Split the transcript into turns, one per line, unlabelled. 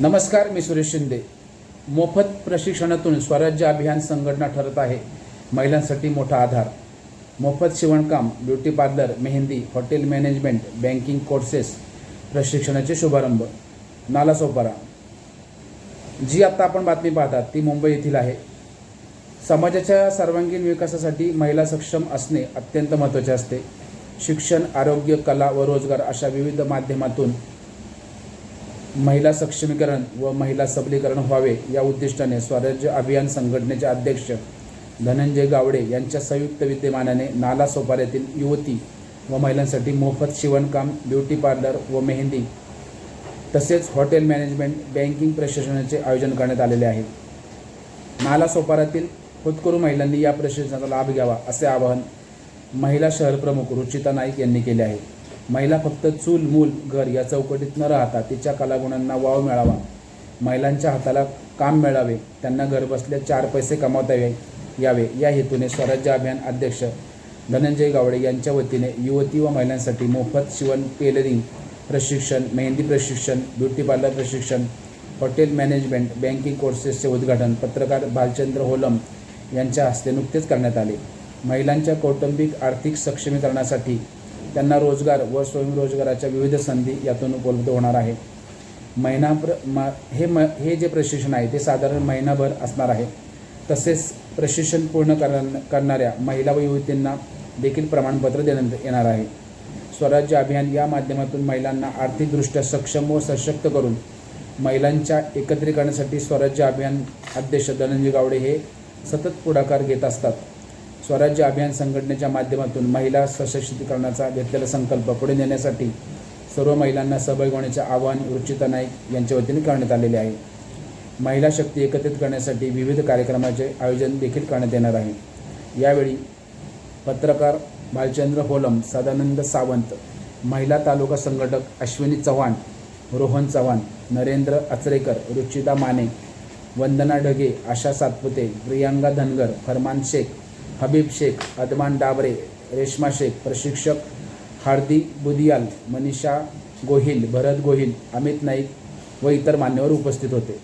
नमस्कार मी सुरेश शिंदे. मोफत प्रशिक्षणातून स्वराज्य अभियान संघटना ठरत आहे. महिलांसाठी मोठा आधार. मोफत शिवणकाम beauty parlour mehndi hotel management banking courses प्रशिक्षणाचे शुभारंभ. नालासोपारा जी आत्ता आपण बातमी पाहतात ती मुंबई येथील आहे. समाजाच्या सर्वांगीण विकासासाठी महिला सक्षम असणे अत्यंत महत्त्वाचे असते. शिक्षण आरोग्य कला व रोजगार अशा विविध माध्यमातून महिला सक्षमीकरण व महिला सबलीकरण व्हावे या उद्दिष्टाने स्वराज्य अभियान संघटनेचे अध्यक्ष धनंजय गावडे यांच्या संयुक्त विद्यमानाने नाला सोपाऱ्यातील युवती व महिलांसाठी मोफत शिवणकाम ब्युटी पार्लर व मेहंदी तसेच हॉटेल मॅनेजमेंट बँकिंग प्रशिक्षणाचे आयोजन करण्यात आलेले आहे. नाला सोपाऱ्यातील होतकरू महिलांनी या प्रशिक्षणाचा लाभ घ्यावा असे आवाहन महिला शहर प्रमुख रुचिता नाईक यांनी केले आहे. महिला फक्त चूल मूल घर या चौकटीत न राहता तिच्या कलागुणांना वाव मिळावा. महिलांच्या हाताला काम मिळावे. त्यांना घरबसल्या चार पैसे कमावता यावे यावे. या हेतूने स्वराज्य अभियान अध्यक्ष धनंजय गावडे यांच्या वतीने युवती व महिलांसाठी मोफत शिवण टेलरिंग प्रशिक्षण मेहंदी प्रशिक्षण ब्युटी पार्लर प्रशिक्षण हॉटेल मॅनेजमेंट बँकिंग कोर्सेसचे उद्घाटन पत्रकार भालचंद्र होलम यांच्या हस्ते नुकतेच करण्यात आले. महिलांच्या कौटुंबिक आर्थिक सक्षमीकरणासाठी त्यांना रोजगार व स्वयंरोजगाराच्या विविध संधी यातून उपलब्ध होणार आहे. महिना प्र म हे म हे जे प्रशिक्षण आहे ते साधारण महिनाभर असणार आहे. तसेच प्रशिक्षण पूर्ण कर करणाऱ्या महिला व युवतींना देखील प्रमाणपत्र देण्यात येणार आहे. स्वराज्य अभियान या माध्यमातून महिलांना आर्थिकदृष्ट्या सक्षम व सशक्त करून महिलांच्या एकत्रीकरणासाठी स्वराज्य अभियान अध्यक्ष धनंजय गावडे हे सतत पुढाकार घेत असतात. स्वराज्य अभियान संघटनेच्या माध्यमातून महिला सशक्तीकरणाचा घेतलेला संकल्प पुढे नेण्यासाठी सर्व महिलांना सहभागी होण्याचे आवाहन रुचिता नाईक यांच्या वतीने करण्यात आलेले आहे. महिला शक्ती एकत्रित करण्यासाठी विविध कार्यक्रमाचे आयोजन देखील करण्यात येणार आहे. यावेळी पत्रकार भालचंद्र होलम सदानंद सावंत महिला तालुका संघटक अश्विनी चव्हाण रोहन चव्हाण नरेंद्र अचरेकर रुचिता माने वंदना ढगे आशा सातपुते प्रियांका धनगर फरमान शेख हबीब शेख अदमान डाबरे रेश्मा शेख प्रशिक्षक हार्दिक बुदियाल मनीषा गोहिल भरत गोहिल अमित नाईक व इतर मान्यवर उपस्थित होते.